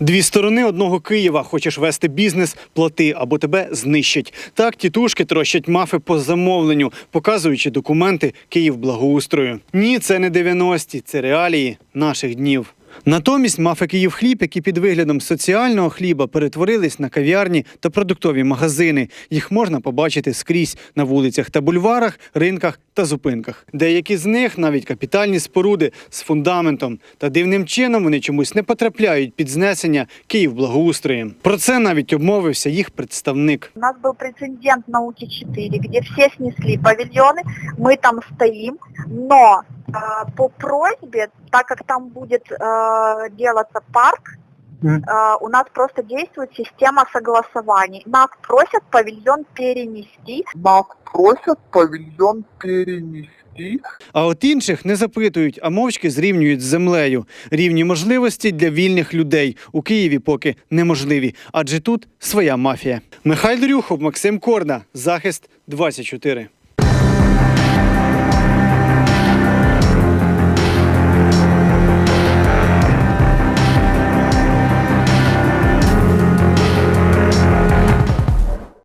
Дві сторони одного Києва. Хочеш вести бізнес, плати або тебе знищать. Так тітушки трощать мафи по замовленню, показуючи документи Київ благоустрою. Ні, це не 90-ті, це реалії наших днів. Натомість мафи Київ хліб, які під виглядом соціального хліба перетворились на кав'ярні та продуктові магазини. Їх можна побачити скрізь на вулицях та бульварах, ринках та зупинках. Деякі з них навіть капітальні споруди з фундаментом. Та дивним чином вони чомусь не потрапляють під знесення Київ благоустроєм. Про це навіть обмовився їх представник. У нас был прецедент на УТ-4, где все снесли павильоны, мы там стоим, но э, по просьбе, так как там будет э, делаться парк, э, у нас просто действует система согласований. Нас просят павильон перенести, Нас просят павильон перенести. А от інших не запитують, а мовчки зрівнюють з землею. Рівні можливості для вільних людей у Києві поки неможливі, адже тут своя мафія. Михайло Рюхов, Максим Корда, захист 24.